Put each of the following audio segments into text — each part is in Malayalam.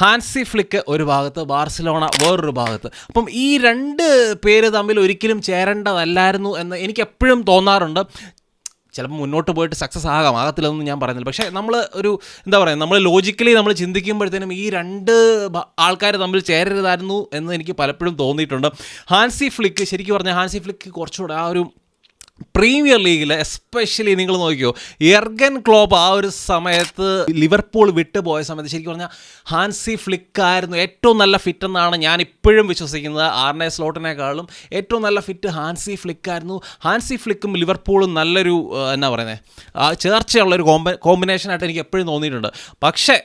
ഹാൻസി ഫ്ലിക്ക് ഒരു ഭാഗത്ത് ബാർസലോണ വേറൊരു ഭാഗത്ത്. അപ്പം ഈ രണ്ട് പേര് തമ്മിൽ ഒരിക്കലും ചേരേണ്ടതല്ലായിരുന്നു എന്ന് എനിക്ക് എപ്പോഴും തോന്നാറുണ്ട്. ചിലപ്പോൾ മുന്നോട്ട് പോയിട്ട് സക്സസ് ആകാം ആകത്തില്ലെന്ന് ഞാൻ പറയുന്നില്ല. പക്ഷേ നമ്മൾ ഒരു എന്താ പറയുക നമ്മൾ ലോജിക്കലി നമ്മൾ ചിന്തിക്കുമ്പോഴത്തേനും ഈ രണ്ട് ആൾക്കാർ തമ്മിൽ ചേരരുതായിരുന്നു എന്ന് എനിക്ക് പലപ്പോഴും തോന്നിയിട്ടുണ്ട്. ഹാൻസി ഫ്ലിക്ക് ശരിക്കും പറഞ്ഞാൽ ഹാൻസി ഫ്ലിക്ക് കുറച്ചുകൂടെ ആ ഒരു പ്രീമിയർ ലീഗിൽ എസ്പെഷ്യലി നിങ്ങൾ നോക്കിയോ എർഗൻ ക്ലോബ് ആ ഒരു സമയത്ത് ലിവർപൂൾ വിട്ടുപോയ സമയത്ത് ശരിക്കും പറഞ്ഞാൽ ഹാൻസി ഫ്ലിക്കായിരുന്നു ഏറ്റവും നല്ല ഫിറ്റ് എന്നാണ് ഞാൻ ഇപ്പോഴും വിശ്വസിക്കുന്നത്. ആർണെ സ്ലോട്ടിനേക്കാളും ഏറ്റവും നല്ല ഫിറ്റ് ഹാൻസി ഫ്ലിക്കായിരുന്നു ഹാൻസി ഫ്ലിക്കും ലിവർപൂളും നല്ലൊരു എന്നാ പറയുന്നത് ചേർച്ചയുള്ളൊരു കോമ്പ കോമ്പിനേഷനായിട്ട് എനിക്ക് എപ്പോഴും തോന്നിയിട്ടുണ്ട്. പക്ഷേ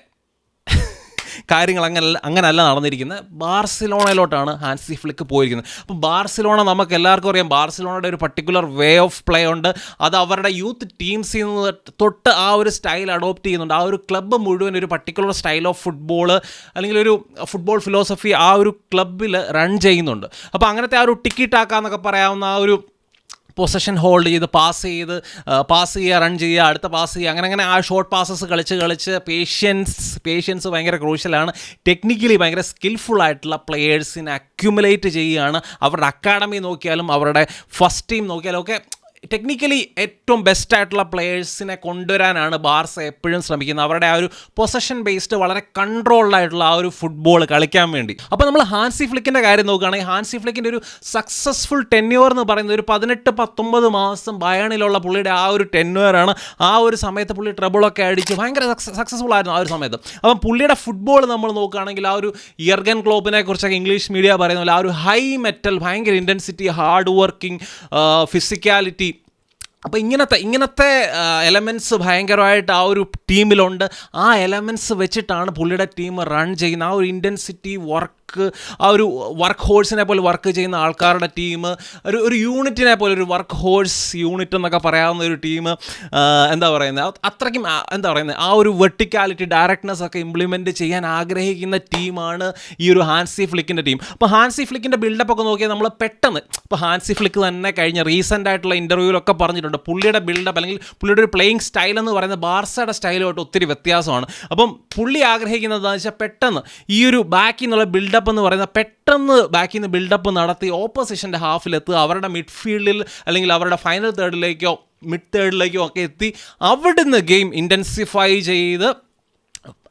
കാര്യങ്ങൾ അങ്ങനെ അങ്ങനെയല്ല നടന്നിരിക്കുന്നത്. ബാർസിലോണയിലോട്ടാണ് ഹാൻസി ഫ്ലിക്ക് പോയിരിക്കുന്നത്. അപ്പോൾ ബാർസിലോണ നമുക്ക് എല്ലാവർക്കും അറിയാം. ബാർസിലോണയുടെ ഒരു പർട്ടിക്കുലർ വേ ഓഫ് പ്ലേ ഉണ്ട്. അത് അവരുടെ യൂത്ത് ടീംസിൽ നിന്ന് തൊട്ട് ആ ഒരു സ്റ്റൈൽ അഡോപ്റ്റ് ചെയ്യുന്നുണ്ട്. ആ ഒരു ക്ലബ്ബ് മുഴുവൻ ഒരു പർട്ടിക്കുലർ സ്റ്റൈൽ ഓഫ് ഫുട്ബോൾ അല്ലെങ്കിൽ ഒരു ഫുട്ബോൾ ഫിലോസഫി ആ ഒരു ക്ലബ്ബിൽ റൺ ചെയ്യുന്നുണ്ട്. അപ്പോൾ അങ്ങനത്തെ ആ ഒരു ടിക്കറ്റ് ആക്കാന്നൊക്കെ പറയാവുന്ന ആ ഒരു പൊസഷൻ ഹോൾഡ് ചെയ്ത് പാസ് ചെയ്ത് പാസ് ചെയ്യുക റൺ ചെയ്യുക അടുത്ത പാസ് ചെയ്യുക അങ്ങനെ അങ്ങനെ ആ ഷോർട്ട് പാസസ് കളിച്ച് കളിച്ച് പേഷ്യൻസ് പേഷ്യൻസ് ഭയങ്കര ക്രൂഷ്യലാണ് ടെക്നിക്കലി ഭയങ്കര സ്കിൽഫുൾ ആയിട്ടുള്ള പ്ലെയേഴ്സിനെ അക്യുമുലേറ്റ് ചെയ്യുകയാണ്. അവരുടെ അക്കാഡമി നോക്കിയാലും അവരുടെ ഫസ്റ്റ് ടീം നോക്കിയാലും ഒക്കെ ടെക്നിക്കലി ഏറ്റവും ബെസ്റ്റ് ആയിട്ടുള്ള പ്ലെയേഴ്സിനെ കൊണ്ടുവരാനാണ് ബാർസ എപ്പോഴും ശ്രമിക്കുന്നത്. അവരുടെ ആ ഒരു പൊസഷൻ ബേസ്ഡ് വളരെ കൺട്രോൾഡ് ആയിട്ടുള്ള ആ ഒരു ഫുട്ബോൾ കളിക്കാൻ വേണ്ടി. അപ്പോൾ നമ്മൾ ഹാൻസി ഫ്ലിക്കിന്റെ കാര്യം നോക്കുകയാണെങ്കിൽ ഹാൻസി ഫ്ലിക്കിന്റെ ഒരു സക്സസ്ഫുൾ ടെന്യൂർ എന്ന് പറയുന്നത് ഒരു പതിനെട്ട് പത്തൊമ്പത് മാസം ബയണിലുള്ള പുള്ളിയുടെ ആ ഒരു ടെന്യൂറാണ് ആ ഒരു സമയത്ത് പുള്ളി ട്രബിളൊക്കെ അടിച്ച് ഭയങ്കര സക്സസ്ഫുൾ ആയിരുന്നു ആ ഒരു സമയത്ത്. അപ്പം പുള്ളിയുടെ ഫുട്ബോൾ നമ്മൾ നോക്കുകയാണെങ്കിൽ ആ ഒരു ഇയർഗൻ ക്ലോപ്പിനെ കുറിച്ചൊക്കെ ഇംഗ്ലീഷ് മീഡിയ പറയുന്ന പോലെ ആ ഒരു ഹൈ മെറ്റൽ ഭയങ്കര ഇന്റൻസിറ്റി ഹാർഡ് വർക്കിംഗ് ഫിസിക്കാലിറ്റി അപ്പോൾ ഇങ്ങനത്തെ ഇങ്ങനത്തെ എലമെന്റ്സ് ഭയങ്കരമായിട്ട് ആ ഒരു ടീമിലുണ്ട് ആ എലമെന്റ്സ് വെച്ചിട്ടാണ് പുള്ളിയുടെ ടീം റൺ ചെയ്യുന്ന ആ ഒരു ഇന്റൻസിറ്റി വർക്ക് ആ ഒരു വർക്ക് ഹോഴ്സിനെ പോലെ വർക്ക് ചെയ്യുന്ന ആൾക്കാരുടെ ടീം ഒരു ഒരു യൂണിറ്റിനെ പോലെ ഒരു വർക്ക് ഹോഴ്സ് യൂണിറ്റ് എന്നൊക്കെ പറയാവുന്ന ഒരു ടീം എന്താ പറയുന്നത് അത്രയ്ക്കും എന്താ പറയുന്നത് ആ ഒരു വെർട്ടിക്കാലിറ്റി ഡയറക്ട്നെസ് ഒക്കെ ഇംപ്ലിമെന്റ് ചെയ്യാൻ ആഗ്രഹിക്കുന്ന ടീമാണ് ഈ ഒരു ഹാൻസി ഫ്ലിക്കിന്റെ ടീം അപ്പോൾ ഹാൻസി ഫ്ലിക്കിന്റെ ബിൽഡപ്പ് ഒക്കെ നോക്കിയാൽ നമ്മൾ പെട്ടെന്ന് ഇപ്പോൾ ഹാൻസി ഫ്ലിക്ക് തന്നെ കഴിഞ്ഞ റീസെന്റ് ആയിട്ടുള്ള ഇന്റർവ്യൂവിലൊക്കെ പറഞ്ഞിട്ടുണ്ട്. പുള്ളിയുടെ ബിൽഡപ്പ് അല്ലെങ്കിൽ പുള്ളിയുടെ ഒരു പ്ലേയിങ് സ്റ്റൈൽ എന്ന് പറയുന്ന ബാർസയുടെ സ്റ്റൈലുമായിട്ട് ഒത്തിരി വ്യത്യാസമാണ്. അപ്പം പുള്ളി ആഗ്രഹിക്കുന്നത് എന്താണെന്ന് വെച്ചാൽ പെട്ടെന്ന് ഈ ഒരു ബാക്കിൽ നിന്നുള്ള ബിൽഡപ്പ് എന്ന് പറയുന്നത് പെട്ടെന്ന് ബാക്കിൽ നിന്ന് ബിൽഡപ്പ് നടത്തി ഓപ്പോസിഷന്റെ ഹാഫിലെത്തുക അവരുടെ മിഡ്ഫീൽഡിൽ അല്ലെങ്കിൽ അവരുടെ ഫൈനൽ തേർഡിലേക്കോ മിഡ് തേർഡിലേക്കോ ഒക്കെ എത്തി അവിടുന്ന് ഗെയിം ഇന്റൻസിഫൈ ചെയ്ത്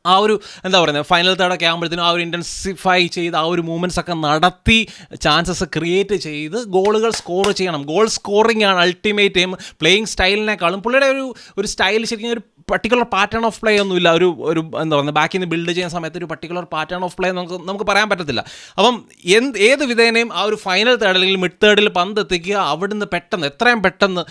ആ ഒരു എന്താ പറയുന്നത് ഫൈനൽ തേർഡൊക്കെ ആകുമ്പോഴത്തേനും ആ ഒരു ഇന്റൻസിഫൈ ചെയ്ത് ആ ഒരു മൂവ്മെന്റ്സ് ഒക്കെ നടത്തി ചാൻസസ് ക്രിയേറ്റ് ചെയ്ത് ഗോളുകൾ സ്കോർ ചെയ്യണം. ഗോൾ സ്കോറിംഗ് ആണ് അൾട്ടിമേറ്റ് എയിം പ്ലേയിങ് സ്റ്റൈലിനേക്കാളും പുള്ളിയുടെ ഒരു ഒരു സ്റ്റൈൽ ശരിക്കും ഒരു പർട്ടിക്കുലർ പാറ്റേൺ ഓഫ് പ്ലേ ഒന്നുമില്ല. ഒരു ഒരു എന്താ പറയുക ബാക്കിൽ നിന്ന് ബിൽഡ് ചെയ്യുന്ന സമയത്ത് ഒരു പർട്ടിക്കുലർ പാറ്റേൺ ഓഫ് പ്ലേ നമുക്ക് നമുക്ക് പറയാൻ പറ്റത്തില്ല. അപ്പം എന്ത് ഏത് വിധേനയും ആ ഒരു ഫൈനൽ തേർഡ് അല്ലെങ്കിൽ മിഡ് തേർഡിൽ പന്ത് എത്തിക്കുക അവിടുന്ന് പെട്ടെന്ന് എത്രയും പെട്ടെന്ന്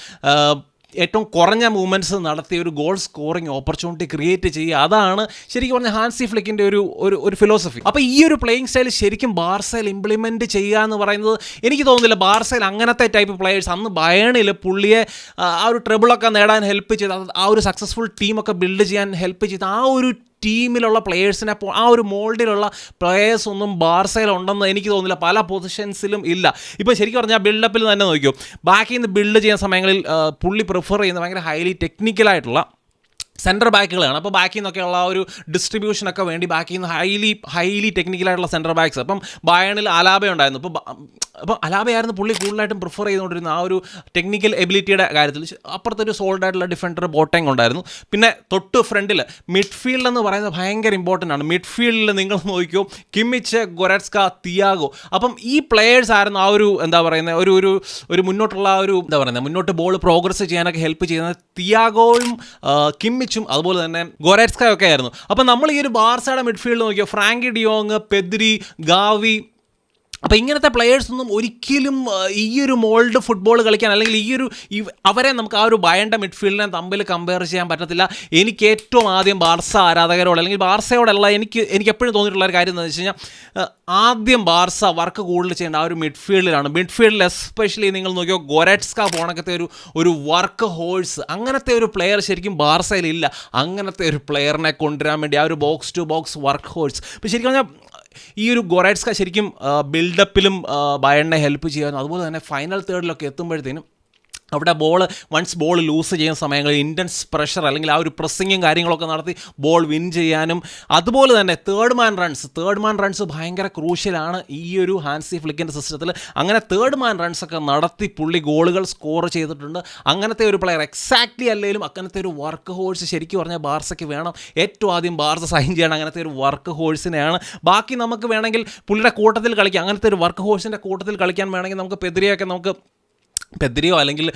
ഏറ്റവും കുറഞ്ഞ മൂവ്മെന്റ്സ് നടത്തി ഒരു ഗോൾ സ്കോറിംഗ് ഓപ്പർച്യൂണിറ്റി ക്രിയേറ്റ് ചെയ്യുക. അതാണ് ശരിക്കും പറഞ്ഞാൽ ഹാൻസി ഫ്ലിക്കിന്റെ ഒരു ഒരു ഒരു ഫിലോസഫി അപ്പോൾ ഈ ഒരു പ്ലേയിങ് സ്റ്റൈൽ ശരിക്കും ബാർസയിൽ ഇംപ്ലിമെന്റ് ചെയ്യുക എന്ന് പറയുന്നത് എനിക്ക് തോന്നുന്നില്ല. ബാർസയിൽ അങ്ങനത്തെ ടൈപ്പ് പ്ലേയേഴ്സ് അന്ന് ബയണിൽ പുള്ളിയെ ആ, ആ ഒരു ട്രിബിളൊക്കെ നേടാൻ ഹെൽപ്പ് ചെയ്ത് ആ ഒരു സക്സസ്ഫുൾ ടീമൊക്കെ ബിൽഡ് ചെയ്യാൻ ഹെൽപ്പ് ചെയ്ത് ആ ഒരു ടീമിലുള്ള പ്ലെയേഴ്സിനെ ആ ഒരു മോൾഡിലുള്ള പ്ലെയേഴ്സ് ഒന്നും ബാർസയിൽ ഉണ്ടെന്ന് എനിക്ക് തോന്നുന്നില്ല. പല പൊസിഷൻസിലും ഇല്ല. ഇപ്പോൾ ശരിക്കും പറഞ്ഞാൽ ബിൽഡപ്പിൽ തന്നെ നോക്കിയോ ബാക്കി നിന്ന് ബിൽഡ് ചെയ്യുന്ന സമയങ്ങളിൽ പുള്ളി പ്രിഫർ ചെയ്യുന്ന ഭയങ്കര ഹൈലി ടെക്നിക്കലായിട്ടുള്ള സെന്റർ ബാക്കുകളാണ് അപ്പോൾ ബാക്കിൽ നിന്നൊക്കെയുള്ള ഒരു ഡിസ്ട്രിബ്യൂഷനൊക്കെ വേണ്ടി ബാക്കിൽ നിന്ന് ഹൈലി ഹൈലി ടെക്നിക്കലായിട്ടുള്ള സെന്റർ ബാക്സ് അപ്പം ബയണിൽ അലാബ ഉണ്ടായിരുന്നു ഇപ്പോൾ അപ്പോൾ അലാബയായിരുന്നു പുള്ളി കൂടുതലായിട്ടും പ്രിഫർ ചെയ്തുകൊണ്ടിരുന്ന ആ ഒരു ടെക്നിക്കൽ എബിലിറ്റിയുടെ കാര്യത്തിൽ. അപ്പുറത്തൊരു സോൾഡ് ആയിട്ടുള്ള ഡിഫൻഡർ ബോട്ടിങ് ഉണ്ടായിരുന്നു. പിന്നെ തൊട്ട് ഫ്രണ്ടിൽ മിഡ്ഫീൽഡ് എന്ന് പറയുന്നത് ഭയങ്കര ഇമ്പോർട്ടന്റ് ആണ്. മിഡ്ഫീൽഡിൽ നിങ്ങൾ നോക്കിയോ കിമ്മിച്ച് ഗൊരറ്റ്സ്ക തിയാഗോ അപ്പം ഈ പ്ലെയേഴ്സ് ആയിരുന്നു ആ ഒരു എന്താ പറയുന്നത് ഒരു ഒരു ഒരു മുന്നോട്ടുള്ള ഒരു എന്താ പറയുന്നത് മുന്നോട്ട് ബോൾ പ്രോഗ്രസ് ചെയ്യാനൊക്കെ ഹെൽപ്പ് ചെയ്യുന്ന തിയാഗോയും കിമ്മിച്ചും അതുപോലെ തന്നെ ഗൊരറ്റ്സ്കയൊക്കെ ആയിരുന്നു. അപ്പം നമ്മൾ ഈ ഒരു ബാർസയുടെ മിഡ്ഫീൽഡ് നോക്കിയോ Frenkie de Jong Pedri Gavi അപ്പോൾ ഇങ്ങനത്തെ പ്ലെയേഴ്സ് ഒന്നും ഒരിക്കലും ഈ ഒരു മോൾഡ് ഫുട്ബോൾ കളിക്കാൻ അല്ലെങ്കിൽ ഈ ഒരു അവരെ നമുക്ക് ആ ഒരു ഭയണ്ട മിഡ്ഫീൽഡിനെ തമ്മിൽ കമ്പയർ ചെയ്യാൻ പറ്റത്തില്ല. എനിക്ക് ഏറ്റവും ആദ്യം ബാർസ ആരാധകരോട് അല്ലെങ്കിൽ ബാർസയോടുള്ള എനിക്ക് എനിക്ക് എപ്പോഴും തോന്നിയിട്ടുള്ള ഒരു കാര്യം എന്ന് വെച്ച് കഴിഞ്ഞാൽ ആദ്യം ബാർസ വർക്ക് കൂടുതൽ ചെയ്യേണ്ട ആ ഒരു മിഡ്ഫീൽഡിലാണ് മിഡ്ഫീൽഡിൽ എസ്പെഷ്യലി നിങ്ങൾ നോക്കിയോ ഗൊരറ്റ്സ്ക പോണക്കത്തെ ഒരു ഒരു വർക്ക് ഹോഴ്സ് അങ്ങനത്തെ ഒരു പ്ലെയർ ശരിക്കും ബാർസയിലില്ല. അങ്ങനത്തെ ഒരു പ്ലെയറിനെ കൊണ്ടുവരാൻ വേണ്ടി ആ ഒരു box to box work horse ഇപ്പോൾ ശരിക്കും പറഞ്ഞാൽ ഈ ഒരു ഗൊറൈറ്റ്സ്ക ശരിക്കും ബിൽഡപ്പിലും ബയണിനെ ഹെൽപ്പ് ചെയ്യാനും അതുപോലെ തന്നെ ഫൈനൽ തേർഡിലൊക്കെ എത്തുമ്പോഴത്തേനും അവിടെ ബോൾ വൺസ് ബോൾ ലൂസ് ചെയ്യുന്ന സമയങ്ങളിൽ ഇന്റൻസ് പ്രഷർ അല്ലെങ്കിൽ ആ ഒരു പ്രസ്സിങ്ങും കാര്യങ്ങളൊക്കെ നടത്തി ബോൾ വിൻ ചെയ്യാനും. അതുപോലെ തന്നെ third man runs third man runs ഭയങ്കര ക്രൂഷ്യലാണ് ഈ ഒരു ഹാൻസി ഫ്ലിക്കിന്റെ സിസ്റ്റത്തിൽ അങ്ങനെ തേർഡ് മാൻ റൺസൊക്കെ നടത്തി പുള്ളി ഗോളുകൾ സ്കോർ ചെയ്തിട്ടുണ്ട്. അങ്ങനത്തെ ഒരു പ്ലെയർ എക്സാക്ട്ലി അല്ലെങ്കിലും അങ്ങനത്തെ ഒരു വർക്ക് ഹോഴ്സ് ശരിക്കും പറഞ്ഞാൽ ബാർസയ്ക്ക് വേണം. ഏറ്റവും ആദ്യം ബാർസ സൈൻ ചെയ്യണം. അങ്ങനത്തെ ഒരു വർക്ക് ഹോഴ്സിനെയാണ് ബാക്കി നമുക്ക് വേണമെങ്കിൽ പുള്ളിയുടെ കൂട്ടത്തിൽ കളിക്കാം. അങ്ങനത്തെ ഒരു വർക്ക് ഹോഴ്സിന്റെ കൂട്ടത്തിൽ കളിക്കാൻ വേണമെങ്കിൽ നമുക്ക് പെതിരെയൊക്കെ നമുക്ക് പെദ്രിയോ അല്ലെങ്കിൽ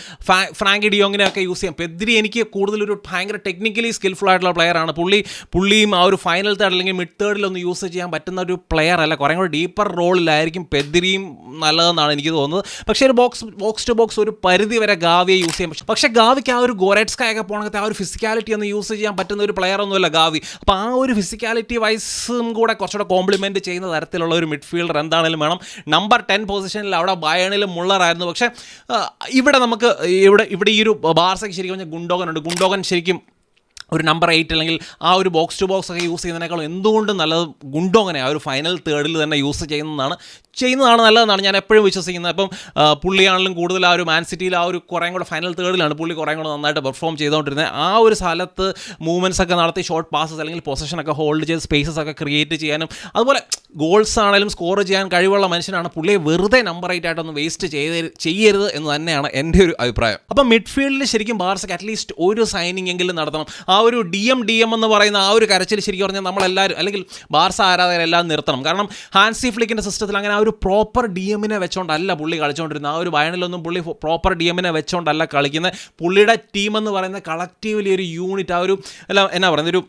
ഫ്രാങ്ക് ഡിയോങ്ങിനെയൊക്കെ യൂസ് ചെയ്യാം. പെദ്രി എനിക്ക് കൂടുതലൊരു ഭയങ്കര ടെക്നിക്കലി സ്കിൽഫുൾ ആയിട്ടുള്ള പ്ലെയറാണ് പുള്ളി പുള്ളിയും ആ ഒരു ഫൈനൽ തേർഡ് അല്ലെങ്കിൽ മിഡ് തേർഡിലൊന്ന് യൂസ് ചെയ്യാൻ പറ്റുന്ന ഒരു പ്ലെയർ അല്ല. കുറേ കൂടി ഡീപ്പർ റോളിലായിരിക്കും പെദ്രിയും നല്ലതെന്നാണ് എനിക്ക് തോന്നുന്നത്. പക്ഷേ ഒരു ബോക്സ് ബോക്സ് ടു ബോക്സ് ഒരു പരിധി വരെ ഗാവിയെ യൂസ് ചെയ്യാം പക്ഷേ പക്ഷേ ഗാവിക്ക് ആ ഒരു ഗോറേറ്റ്സ്കായൊക്കെ പോകണത്തെ ആ ഒരു ഫിസിക്കാലിറ്റി ഒന്ന് യൂസ് ചെയ്യാൻ പറ്റുന്ന ഒരു പ്ലെയർ ഒന്നുമല്ല ഗാവി. അപ്പോൾ ആ ഒരു ഫിസിക്കാലിറ്റി വൈസും കൂടെ കുറച്ചുകൂടെ കോംപ്ലിമെന്റ് ചെയ്യുന്ന തരത്തിലുള്ള ഒരു മിഡ്ഫീൽഡർ എന്താണെങ്കിലും വേണം. നമ്പർ ടെൻ പൊസിഷനിൽ അവിടെ ബയണിലും മുള്ളറായിരുന്നു പക്ഷേ ഇവിടെ നമുക്ക് ഇവിടെ ഇവിടെ ഈ ഒരു ബാർസയ്ക്ക് ശരിക്കും ഗുണ്ടോഗൻ ഉണ്ട്. ഗുണ്ടോഗൻ ശരിക്കും ഒരു നമ്പർ എയ്റ്റ് അല്ലെങ്കിൽ ആ ഒരു ബോക്സ് ടു ബോക്സ് ഒക്കെ യൂസ് ചെയ്യുന്നതിനേക്കാളും എന്തുകൊണ്ടും നല്ലത് ഗുണ്ടോ അങ്ങനെ? ആ ഒരു ഫൈനൽ തേർഡിൽ തന്നെ യൂസ് ചെയ്യുന്നതാണ്. ചെയ്യുന്നതാണ് നല്ലതെന്നാണ് ഞാൻ എപ്പോഴും വിശ്വസിക്കുന്നത്. അപ്പം പുള്ളിയാണെങ്കിലും കൂടുതൽ ആ ഒരു മാൻ സിറ്റിയിൽ ആ ഒരു കുറേ കൂടെ ഫൈനൽ തേർഡിലാണ് പുള്ളി കുറേ കൂടെ നന്നായിട്ട് പെർഫോം ചെയ്തുകൊണ്ടിരുന്നത് ആ ഒരു സ്ഥലത്ത് മൂവ്മെന്റ്സ് ഒക്കെ നടത്തി ഷോർട്ട് പാസസ് അല്ലെങ്കിൽ പൊസിഷനൊക്കെ ഹോൾഡ് ചെയ്ത് സ്പേസസ് ഒക്കെ ക്രിയേറ്റ് ചെയ്യാനും അതുപോലെ ഗോൾസ് ആണെങ്കിലും സ്കോർ ചെയ്യാൻ കഴിവുള്ള മനുഷ്യനാണ് പുള്ളിയെ വെറുതെ നമ്പർ എയ്റ്റ് ആയിട്ടൊന്ന് വേസ്റ്റ് ചെയ്ത് ചെയ്യരുത് എന്ന് തന്നെയാണ് എന്റെ ഒരു അഭിപ്രായം. അപ്പം മിഡ്ഫീൽഡിൽ ശരിക്കും ബാർസക്ക് അറ്റ്ലീസ്റ്റ് ഒരു സൈനിങ് എങ്കിലും നടത്തണം. ആ ഒരു ഡി എം ഡി എം എന്ന് പറയുന്ന ആ ഒരു കരച്ചിൽ ശരിക്കും പറഞ്ഞാൽ നമ്മളെല്ലാവരും അല്ലെങ്കിൽ ബാർസ ആരാധകരെല്ലാം നിർത്തണം. കാരണം ഹാൻസി ഫ്ലിക്കിന്റെ സിസ്റ്റത്തിൽ അങ്ങനെ ആ ഒരു പ്രോപ്പർ ഡി എമ്മിനെ വെച്ചോണ്ടല്ല പുള്ളി കളിച്ചുകൊണ്ടിരുന്നത് ആ ഒരു വയനിലൊന്നും പുള്ളി പ്രോപ്പർ ഡി എമ്മിനെ വെച്ചോണ്ടല്ല കളിക്കുന്നത്. പുള്ളിയുടെ ടീം എന്ന് പറയുന്ന കളക്റ്റീവ്ലി ഒരു യൂണിറ്റ് ആ ഒരു അല്ല എന്നാ പറയുന്നത് ഒരു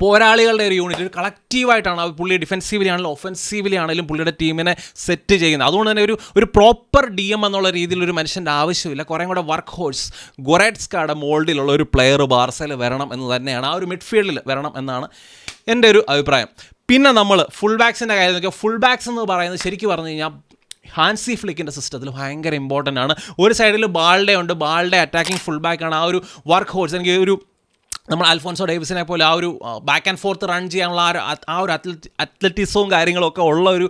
പോരാളികളുടെ ഒരു യൂണിറ്റ് ഒരു കളക്റ്റീവായിട്ടാണ് ആ പുള്ളി ഡിഫെൻസീവിലി ആണെങ്കിലും ആണെങ്കിലും പുള്ളിയുടെ ടീമിനെ സെറ്റ് ചെയ്യുന്നത്. അതുകൊണ്ട് തന്നെ ഒരു ഒരു പ്രോപ്പർ ഡി എം എന്നുള്ള രീതിയിൽ ഒരു മനുഷ്യന്റെ ആവശ്യമില്ല. കുറേ കൂടെ വർക്ക് ഹോഴ്സ് ഗൊറേറ്റ്സ്കാടെ മോൾഡിലുള്ള ഒരു പ്ലെയർ ബാർസയിൽ വരണം എന്ന് തന്നെയാണ് ആ ഒരു മിഡ്ഫീൽഡിൽ വരണം എന്നാണ് എന്റെ ഒരു അഭിപ്രായം. പിന്നെ നമ്മൾ ഫുൾ ബാക്സിന്റെ കാര്യം നോക്കിയാൽ ഫുൾ ബാക്സ് എന്ന് പറയുന്നത് ശരിക്കും പറഞ്ഞു കഴിഞ്ഞാൽ ഹാൻസി ഫ്ലിക്കിന്റെ സിസ്റ്റത്തിൽ ഭയങ്കര ഇമ്പോർട്ടന്റ് ആണ്. ഒരു സൈഡിൽ ബാൾഡേ ഉണ്ട് ബാൾഡേ അറ്റാക്കിംഗ് ഫുൾ ബാക്കാണ് ആ ഒരു വർക്ക് ഹോഴ്സ് എനിക്ക് ഒരു നമ്മൾ അൽഫോൺസോ ഡേവിസിനെ പോലെ ആ ഒരു ബാക്ക് ആൻഡ് ഫോർത്ത് റൺ ചെയ്യാനുള്ള ആ ഒരു ആ ഒരു അത്ലറ്റ് അത്ലറ്റിസവും കാര്യങ്ങളൊക്കെ ഉള്ള ഒരു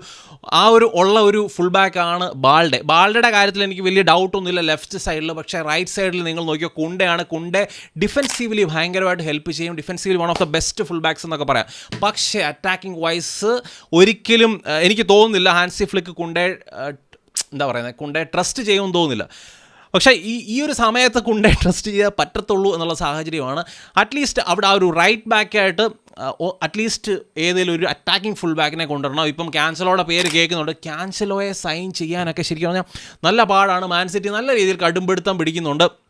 ആ ഒരു ഉള്ള ഒരു ഫുൾ ബാക്ക് ആണ് ബാൾഡെ ബാൾഡയുടെ കാര്യത്തിൽ എനിക്ക് വലിയ ഡൗട്ടൊന്നുമില്ല ലെഫ്റ്റ് സൈഡിൽ പക്ഷേ റൈറ്റ് സൈഡിൽ നിങ്ങൾ നോക്കിയോ കുണ്ടയാണ്. കുണ്ടെ ഡിഫെൻസീവ്ലി ഭയങ്കരമായിട്ട് ഹെൽപ്പ് ചെയ്യും. Defensively one of the best full backs എന്നൊക്കെ പറയാം. പക്ഷേ അറ്റാക്കിംഗ് വൈസ് ഒരിക്കലും എനിക്ക് തോന്നുന്നില്ല ഹാൻസി ഫ്ലിക്ക് കുണ്ടെ എന്താ പറയുന്നത് കുണ്ടെ ട്രസ്റ്റ് ചെയ്യുമെന്ന് തോന്നുന്നില്ല. പക്ഷേ ഈ ഈ ഒരു സമയത്ത് കൊണ്ടേ ട്രസ്റ്റ് ചെയ്യാൻ പറ്റത്തുള്ളൂ എന്നുള്ള സാഹചര്യമാണ്. അറ്റ്ലീസ്റ്റ് അവിടെ ആ ഒരു റൈറ്റ് ബാക്കായിട്ട് അറ്റ്ലീസ്റ്റ് ഏതെങ്കിലും ഒരു അറ്റാക്കിംഗ് ഫുൾ ബാക്കിനെ കൊണ്ടുവരണം. ഇപ്പം ക്യാൻസലോടെ പേര് കേൾക്കുന്നുണ്ട്. ക്യാൻസലോയെ സൈൻ ചെയ്യാനൊക്കെ ശരിക്കും പറഞ്ഞാൽ നല്ല പാടാണ്. മാൻസിറ്റി നല്ല രീതിയിൽ കടുംപിടുത്തം പിടിക്കുന്നുണ്ട്.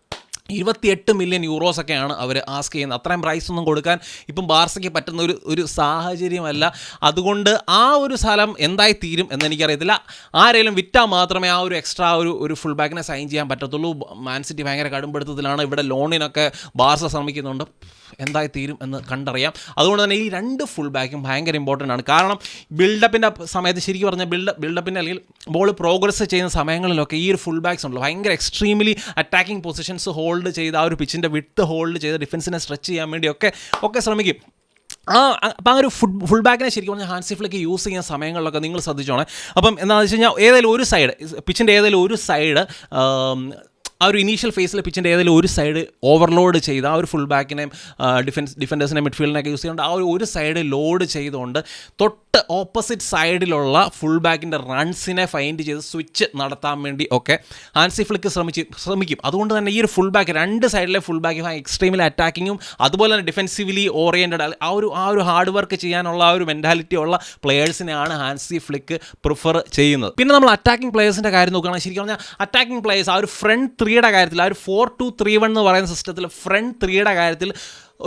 ഇരുപത്തിയെട്ട് മില്യൺ യൂറോസ് ഒക്കെയാണ് അവർ ആസ്ക് ചെയ്യുന്നത്. അത്രയും പ്രൈസ് ഒന്നും കൊടുക്കാൻ ഇപ്പം ബാർസയ്ക്ക് പറ്റുന്ന ഒരു ഒരു സാഹചര്യമല്ല. അതുകൊണ്ട് ആ ഒരു സ്ഥലം എന്തായി തീരും എന്നെനിക്കറിയത്തില്ല ആരെങ്കിലും വിറ്റാൽ മാത്രമേ ആ ഒരു എക്സ്ട്രാ ഒരു ഒരു ഫുൾ ബാക്കിനെ സൈൻ ചെയ്യാൻ പറ്റത്തുള്ളൂ. മാൻ സിറ്റി ഭയങ്കര കടുംപിടുത്തത്തിലാണ്. ഇവിടെ ലോണിനൊക്കെ ബാർസ ശ്രമിക്കുന്നുണ്ട്. എന്തായി തീരും എന്ന് കണ്ടറിയാം. അതുകൊണ്ട് തന്നെ ഈ രണ്ട് ഫുൾ ബാക്കും ഭയങ്കര ഇമ്പോർട്ടന്റ് ആണ്. കാരണം ബിൽഡപ്പിന്റെ സമയത്ത് ശരിക്കും പറഞ്ഞാൽ ബിൽഡ് ബിൽഡപ്പിന്റെ അല്ലെങ്കിൽ ബോൾ പ്രോഗ്രസ് ചെയ്യുന്ന സമയങ്ങളിലൊക്കെ ഈ ഒരു ഫുൾ ബാക്സ് ഉണ്ടല്ലോ. ഭയങ്കര എക്സ്ട്രീംലി അറ്റാക്കിംഗ് പൊസിഷൻസ് ഹോൾഡ് ചെയ്ത് ആ ഒരു പിച്ചിന്റെ വിട്ട് ഹോൾഡ് ചെയ്ത് ഡിഫൻസിനെ സ്ട്രെച്ച് ചെയ്യാൻ വേണ്ടി ഒക്കെ ഒക്കെ ശ്രമിക്കും. ആ അപ്പം ആ ഒരു ഫുഡ് ഫുൾ ബാക്കിനെ ശരിക്കും പറഞ്ഞാൽ ഹാൻഡ് സിഫിലേക്ക് യൂസ് ചെയ്യുന്ന സമയങ്ങളിലൊക്കെ നിങ്ങൾ ശ്രദ്ധിച്ചോണേ. അപ്പം എന്താണെന്ന് വെച്ച് കഴിഞ്ഞാൽ ഏതെങ്കിലും ഒരു സൈഡ് പിച്ചിന്റെ ഏതെങ്കിലും ഒരു സൈഡ് ആ ഒരു ഇനീഷ്യൽ ഫേസിലെ പിച്ചിന്റെ ഏതെങ്കിലും ഒരു സൈഡ് ഓവർലോഡ് ചെയ്ത് ആ ഒരു ഫുൾ ബാക്കിനെയും ഡിഫൻസ് ഡിഫൻഡേഴ്സിനെ മിഡ്ഫീൽഡിനെയൊക്കെ യൂസ് ചെയ്യുന്നുണ്ട് ആ ഒരു ഒരു സൈഡ് ലോഡ് ചെയ്തുകൊണ്ട് തൊട്ട് ഓപ്പോസിറ്റ് സൈഡിലുള്ള ഫുൾ ബാക്കിന്റെ റൺസിനെ ഫൈൻഡ് ചെയ്ത് സ്വിച്ച് നടത്താൻ വേണ്ടി ഒക്കെ ആൻസി ഫ്ലിക്ക് ശ്രമിച്ച് ശ്രമിക്കും. അതുകൊണ്ട് തന്നെ ഈ ഒരു ഫുൾ ബാക്ക് രണ്ട് സൈഡിലെ ഫുൾ ബാക്ക് എക്സ്ട്രീമിൽ അറ്റാക്കിങ്ങും അതുപോലെ തന്നെ ഡിഫെൻസീവ്ലി ഓറിയന്റഡ് ആ ഒരു ആ ഒരു ഹാർഡ് വർക്ക് ചെയ്യാനുള്ള ആ ഒരു മെന്റാലിറ്റി ഉള്ള പ്ലെയേഴ്സിനെയാണ് ഹാൻസി ഫ്ലിക്ക് പ്രിഫർ ചെയ്യുന്നത്. പിന്നെ നമ്മൾ അറ്റാക്കിംഗ് പ്ലെയേഴ്സിന്റെ കാര്യം നോക്കുകയാണെങ്കിൽ ശരിക്കും പറഞ്ഞാൽ അറ്റാക്കിംഗ് പ്ലെയേഴ്സ് ആ ഒരു ഫ്രണ്ട് ത്രീയുടെ കാര്യത്തിൽ ആ ഒരു ഫോർ ടു ത്രീ വൺ എന്ന് പറയുന്ന സിസ്റ്റത്തിൽ ഫ്രണ്ട് ത്രീയുടെ കാര്യത്തിൽ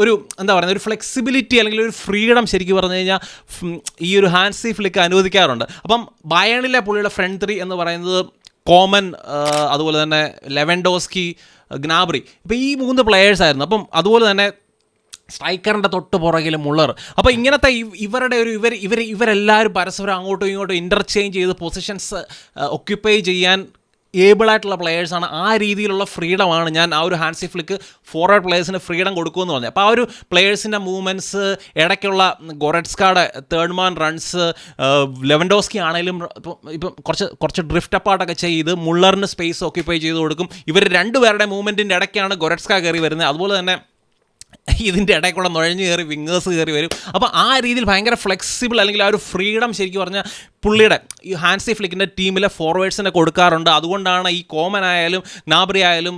ഒരു എന്താ പറയുക ഒരു ഫ്ലെക്സിബിലിറ്റി അല്ലെങ്കിൽ ഒരു ഫ്രീഡം ശരിക്കും പറഞ്ഞു കഴിഞ്ഞാൽ ഈ ഒരു ഹാൻസി ഫ്ലിക്ക് അനുവദിക്കാറുണ്ട്. അപ്പം ബയണിലെ പുള്ളിയുടെ ഫ്രണ്ട് ത്രീ എന്ന് പറയുന്നത് കോമൻ അതുപോലെ തന്നെ ലെവൻഡോസ്കി ഗ്നാബ്രി ഇപ്പോൾ ഈ മൂന്ന് പ്ലെയേഴ്സ് ആയിരുന്നു. അപ്പം അതുപോലെ തന്നെ സ്ട്രൈക്കറിന്റെ തൊട്ട് പുറകിൽ മുള്ളർ അപ്പോൾ ഇങ്ങനത്തെ ഇവരുടെ ഒരു ഇവർ ഇവർ ഇവരെല്ലാവരും പരസ്പരം അങ്ങോട്ടും ഇങ്ങോട്ടും ഇന്റർചേഞ്ച് ചെയ്ത് പൊസിഷൻസ് ഒക്യുപ്പൈ ചെയ്യാൻ ഏബിൾ ആയിട്ടുള്ള പ്ലെയേഴ്സാണ് ആ രീതിയിലുള്ള ഫ്രീഡമാണ് ഞാൻ ആ ഒരു ഹാൻസി ഫ്ലിക്ക് ഫോർവേഡ് പ്ലേയേഴ്സിന് ഫ്രീഡം കൊടുക്കുമെന്ന് പറഞ്ഞത്. അപ്പോൾ ആ ഒരു പ്ലെയേഴ്സിന്റെ മൂവ്മെന്റ്സ് ഇടയ്ക്കുള്ള ഗൊററ്റ്സ്കാടെ തേർഡ് മാൻ റൺസ് ലെവൻഡോസ്കി ആണെങ്കിലും ഇപ്പം കുറച്ച് കുറച്ച് ഡ്രിഫ്റ്റ് അപ്പാർട്ടൊക്കെ ചെയ്ത് മുള്ളറിന് സ്പേസ് ഓക്യുപ്പൈ ചെയ്ത് കൊടുക്കും. ഇവർ രണ്ടുപേരുടെ മൂവ്മെന്റിന്റെ ഇടയ്ക്കാണ് ഗൊററ്റ്സ്ക കയറി വരുന്നത്. അതുപോലെ തന്നെ ഇതിന്റെ ഇടയിൽ കൂടെ നുഴഞ്ഞു കയറി വിങ്ങേഴ്സ് കയറി വരും. അപ്പോൾ ആ രീതിയിൽ ഭയങ്കര ഫ്ലെക്സിബിൾ അല്ലെങ്കിൽ ആ ഒരു ഫ്രീഡം ശരിക്കും പറഞ്ഞാൽ പുള്ളിയുടെ ഈ ഹാൻസി ഫ്ലിക്കിന്റെ ടീമിലെ ഫോർവേഡ്സിനെ കൊടുക്കാറുണ്ട്. അതുകൊണ്ടാണ് ഈ കോമൻ ആയാലും നാബ്രി ആയാലും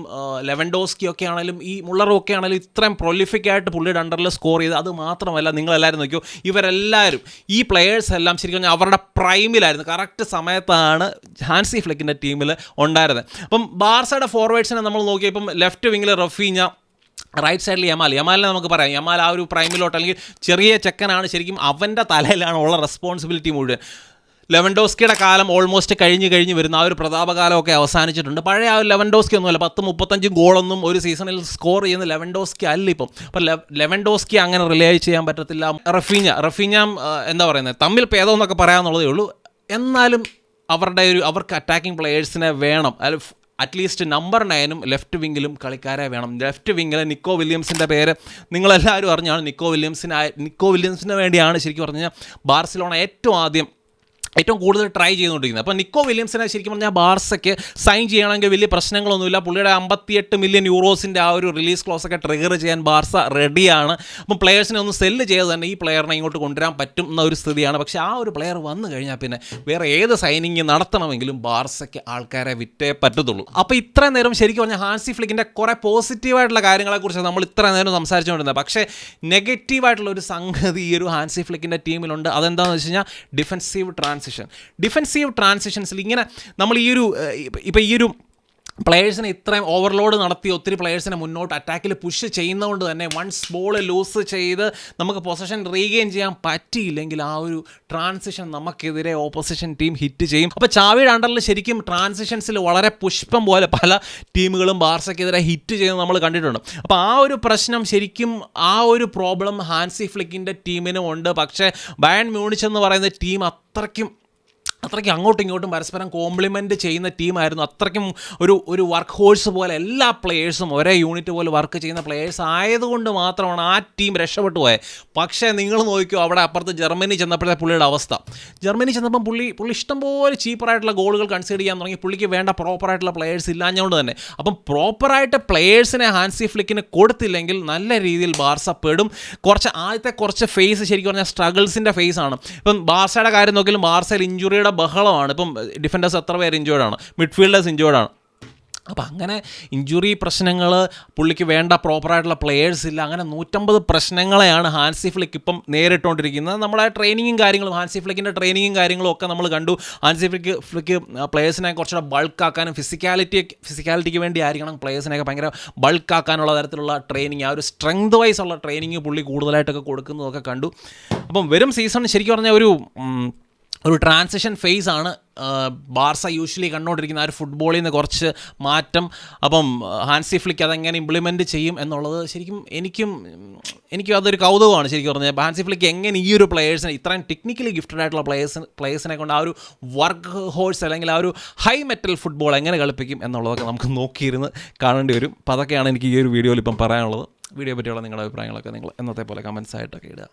ലെവൻഡോസ്കി ഒക്കെ ആണെങ്കിലും ഈ മുള്ളറും ഒക്കെ ആണെങ്കിലും ഇത്രയും പ്രൊലിഫിക് ആയിട്ട് പുള്ളിയുടെ അണ്ടറിൽ സ്കോർ ചെയ്ത് അത് മാത്രമല്ല നിങ്ങളെല്ലാവരും നോക്കിയോ ഇവരെല്ലാവരും ഈ പ്ലെയേഴ്സ് എല്ലാം ശരിക്കും പറഞ്ഞാൽ അവരുടെ പ്രൈമിലായിരുന്നു കറക്റ്റ് സമയത്താണ് ഹാൻസി ഫ്ലിക്കിന്റെ ടീമിൽ ഉണ്ടായിരുന്നത് അപ്പം ബാർസയുടെ ഫോർവേഡ്സിനെ നമ്മൾ നോക്കിയപ്പം ലെഫ്റ്റ് വിങ്ങിൽ റഫീഞ്ഞ റൈറ്റ് സൈഡിൽ യമാൽ. യമാലിനെ നമുക്ക് പറയാം. യമാൽ ആ ഒരു പ്രൈമിലോട്ട് അല്ലെങ്കിൽ ചെറിയ ചെക്കനാണ് ശരിക്കും അവന്റെ തലയിലാണ് ഉള്ള റെസ്പോൺസിബിലിറ്റി മുഴുവൻ. ലെവൻഡോസ്കിയുടെ കാലം ഓൾമോസ്റ്റ് കഴിഞ്ഞ് കഴിഞ്ഞ് വരുന്ന ആ ഒരു പ്രതാപകാലമൊക്കെ അവസാനിച്ചിട്ടുണ്ട്. പഴയ ആ ഒരു ലെവൻഡോസ്കി ഒന്നുമല്ല പത്ത് മുപ്പത്തഞ്ച് ഗോളൊന്നും ഒരു സീസണിൽ സ്കോർ ചെയ്യുന്ന ലെവൻഡോസ്കി അല്ല ഇപ്പം. അപ്പം ലെവൻഡോസ്കി അങ്ങനെ റിലേ ചെയ്യാൻ പറ്റത്തില്ല. റഫീഞ്ഞ റഫീഞ്ഞ എന്താ പറയുന്നത് തമ്മിൽ ഭേദം എന്നൊക്കെ പറയാമെന്നുള്ളതേ ഉള്ളൂ. എന്നാലും അവരുടെ ഒരു അവർക്ക് അറ്റാക്കിംഗ് പ്ലെയേഴ്സിനെ വേണം. അറ്റ്ലീസ്റ്റ് നമ്പർ നയനും ലെഫ്റ്റ് വിങ്ങിലും കളിക്കാരെ വേണം. ലെഫ്റ്റ് വിങ്ങിൽ നിക്കോ വില്യംസിന്റെ പേര് നിങ്ങളെല്ലാവരും അറിഞ്ഞാണ് നിക്കോ വില്യംസിന് നിക്കോ വില്യംസിന് വേണ്ടിയാണ് ശരിക്കും പറഞ്ഞു കഴിഞ്ഞാൽ ബാർസിലോണ ഏറ്റവും ആദ്യം ഏറ്റവും കൂടുതൽ ട്രൈ ചെയ്തുകൊണ്ടിരിക്കുന്നത്. അപ്പോൾ നിക്കോ വില്യംസിനെ ശരിക്കും പറഞ്ഞാൽ ബാർസയ്ക്ക് സൈൻ ചെയ്യണമെങ്കിൽ വലിയ പ്രശ്നങ്ങളൊന്നുമില്ല. പുള്ളിയുടെ അമ്പത്തിയെട്ട് മില്യൺ യൂറോസിന്റെ ആ ഒരു റിലീസ് ക്ലോസ് ഒക്കെ ട്രിഗർ ചെയ്യാൻ ബാർസ റെഡിയാണ് അപ്പം പ്ലെയേഴ്സിനെ ഒന്ന് സെല്ല് ചെയ്ത് തന്നെ ഈ പ്ലെയറിനെ ഇങ്ങോട്ട് കൊണ്ടുവരാൻ പറ്റും എന്ന ഒരു സ്ഥിതിയാണ്. പക്ഷേ ആ ഒരു പ്ലെയർ വന്നു കഴിഞ്ഞാൽ പിന്നെ വേറെ ഏത് സൈനിങ് നടത്തണമെങ്കിലും ബാർസയ്ക്ക് ആൾക്കാരെ വിറ്റേ പറ്റത്തുള്ളൂ. അപ്പോൾ ഇത്ര നേരം ശരിക്കും പറഞ്ഞാൽ ഹാൻസി ഫ്ലിക്കിന്റെ കുറേ പോസിറ്റീവായിട്ടുള്ള കാര്യങ്ങളെക്കുറിച്ച് നമ്മൾ ഇത്ര നേരം സംസാരിച്ചുകൊണ്ടിരുന്നത്. പക്ഷേ നെഗറ്റീവായിട്ടുള്ള ഒരു സംഗതി ഈ ഒരു ഹാൻസി ഫ്ലിക്കിന്റെ ടീമിലുണ്ട് അതെന്താണെന്ന് വെച്ച് കഴിഞ്ഞാൽ ഡിഫൻസീവ് ട്രാൻസിഷൻ ഡിഫൻസീവ് ട്രാൻസിഷൻസിൽ ഇങ്ങനെ നമ്മൾ ഈ ഒരു ഇപ്പോൾ ഈ ഒരു പ്ലെയേഴ്സിനെ ഇത്രയും ഓവർലോഡ് നടത്തി ഒത്തിരി പ്ലെയേഴ്സിനെ മുന്നോട്ട് അറ്റാക്കിൽ പുഷ് ചെയ്യുന്നതുകൊണ്ട് തന്നെ വൺസ് ബോൾ ലൂസ് ചെയ്ത് നമുക്ക് പൊസഷൻ റീഗെയിൻ ചെയ്യാൻ പറ്റിയില്ലെങ്കിൽ ആ ഒരു ട്രാൻസിഷൻ നമുക്കെതിരെ ഓപ്പോസിഷൻ ടീം ഹിറ്റ് ചെയ്യും. അപ്പോൾ ചാവിയുടെ അണ്ടറിൽ ശരിക്കും ട്രാൻസിഷൻസിൽ വളരെ പുഷ്പം പോലെ പല ടീമുകളും ബാർസയ്ക്കെതിരെ ഹിറ്റ് ചെയ്യുന്നത് നമ്മൾ കണ്ടിട്ടുണ്ട്. അപ്പോൾ ആ ഒരു പ്രശ്നം ശരിക്കും ആ ഒരു പ്രോബ്ലം ഹാൻസി ഫ്ലിക്കിന്റെ ടീമിനും ഉണ്ട്. പക്ഷേ ബയൺ മ്യൂണിച്ച് എന്ന് പറയുന്ന ടീം അത്രയ്ക്കും അത്രയ്ക്ക് അങ്ങോട്ടും ഇങ്ങോട്ടും പരസ്പരം കോംപ്ലിമെന്റ് ചെയ്യുന്ന ടീമായിരുന്നു അത്രയ്ക്കും ഒരു ഒരു വർക്ക് ഹോഴ്സ് പോലെ എല്ലാ പ്ലെയേഴ്സും ഒരേ യൂണിറ്റ് പോലെ വർക്ക് ചെയ്യുന്ന പ്ലെയേഴ്സ് ആയതുകൊണ്ട് മാത്രമാണ് ആ ടീം രക്ഷപ്പെട്ടു പോയത് പക്ഷേ നിങ്ങൾ നോക്കിയോ അവിടെ അപ്പുറത്ത് ജർമ്മനി ചെന്നപ്പോഴത്തെ പുള്ളിയുടെ അവസ്ഥ. ജർമ്മനി ചെന്നപ്പം പുള്ളി പുള്ളി ഇഷ്ടംപോലെ ചീപ്പറായിട്ടുള്ള ഗോളുകൾ കൺസിഡർ ചെയ്യാൻ തുടങ്ങി. പുള്ളിക്ക് വേണ്ട പ്രോപ്പറായിട്ടുള്ള പ്ലെയേഴ്സ് ഇല്ലാഞ്ഞുകൊണ്ട് തന്നെ. അപ്പം പ്രോപ്പറായിട്ട് പ്ലെയേഴ്സിനെ ഹാൻസി ഫ്ലിക്കിന് കൊടുത്തില്ലെങ്കിൽ നല്ല രീതിയിൽ ബാർസ പെടും. കുറച്ച് ആദ്യത്തെ കുറച്ച് ഫേസ് ശരിക്കും പറഞ്ഞാൽ സ്ട്രഗിൾസിന്റെ ഫേസ് ആണ്. ഇപ്പം ബാർസയുടെ കാര്യം നോക്കിയാലും ബാർസയിൽ ഇഞ്ചുറിയുടെ ബഹളമാണ്. ഇപ്പം ഡിഫൻഡേഴ്സ് എത്ര പേര് ഇഞ്ചോർഡ് ആണ്? മിഡ്ഫീൽഡേഴ്സ് ഇഞ്ചോർഡ് ആണ്. അപ്പോൾ അങ്ങനെ ഇഞ്ചുറി പ്രശ്നങ്ങൾ പുള്ളിക്ക് വേണ്ട പ്രോപ്പറായിട്ടുള്ള പ്ലെയേഴ്സ് ഇല്ല. അങ്ങനെ നൂറ്റമ്പത് പ്രശ്നങ്ങളെയാണ് ഹാൻസി ഫ്ലിക്ക് ഇപ്പം നേരിട്ടുകൊണ്ടിരിക്കുന്നത് നമ്മളെ ട്രെയിനിങ്ങും കാര്യങ്ങളും ഹാൻസി ഫ്ലിക്കിന്റെ ട്രെയിനിങ്ങും കാര്യങ്ങളും ഒക്കെ നമ്മൾ കണ്ടു. ഹാൻസി ഫ്ലിക്ക് ഫ്ലിക്ക് പ്ലെയേഴ്സിനെ കുറച്ചുകൂടെ ബൾക്കാക്കാനും ഫിസിക്കാലിറ്റി ഫിസിക്കാലിറ്റിക്ക് വേണ്ടി ആയിരിക്കണം പ്ലെയേഴ്സിനെയൊക്കെ ഭയങ്കര ബൾക്കാക്കാനുള്ള തരത്തിലുള്ള ട്രെയിനിങ് ആ ഒരു സ്ട്രെങ്ത് വൈസ് ഉള്ള ട്രെയിനിങ് പുള്ളി കൂടുതലായിട്ടൊക്കെ കൊടുക്കുന്നതൊക്കെ കണ്ടു. അപ്പം വരും സീസൺ ശരിക്കും പറഞ്ഞാൽ ഒരു ഒരു ട്രാൻസിഷൻ ഫേസ് ആണ് ബാർസ യൂഷ്വലി കണ്ടുകൊണ്ടിരിക്കുന്ന ആ ഒരു ഫുട്ബോളിൽ നിന്ന് കുറച്ച് മാറ്റം. അപ്പം ഹാൻസി ഫ്ലിക്ക് അതെങ്ങനെ ഇംപ്ലിമെന്റ് ചെയ്യും എന്നുള്ളത് ശരിക്കും എനിക്കും എനിക്കും അതൊരു കൗതുകമാണ് ശരിക്കും പറഞ്ഞാൽ. ഹാൻസി ഫ്ലിക്ക് എങ്ങനെ ഈ ഒരു പ്ലേയേഴ്സിനെ ഇത്രയും ടെക്നിക്കലി ഗിഫ്റ്റഡ് ആയിട്ടുള്ള പ്ലേയേഴ്സ് പ്ലേയേഴ്സിനെ കൊണ്ട് ആ ഒരു വർക്ക് ഹോഴ്സ് അല്ലെങ്കിൽ ആ ഒരു ഹൈ മെറ്റൽ ഫുട്ബോൾ എങ്ങനെ കളിപ്പിക്കും എന്നുള്ളതൊക്കെ നമുക്ക് നോക്കിയിരുന്ന് കാണേണ്ടി വരും. അപ്പോൾ അതൊക്കെയാണ് എനിക്ക് ഈ ഒരു വീഡിയോയിൽ ഇപ്പം പറയാനുള്ളത്. വീഡിയോ പറ്റിയുള്ള നിങ്ങളുടെ അഭിപ്രായങ്ങളൊക്കെ നിങ്ങൾ എന്നത്തെ പോലെ കമൻസ് ആയിട്ടൊക്കെ ഇടുക.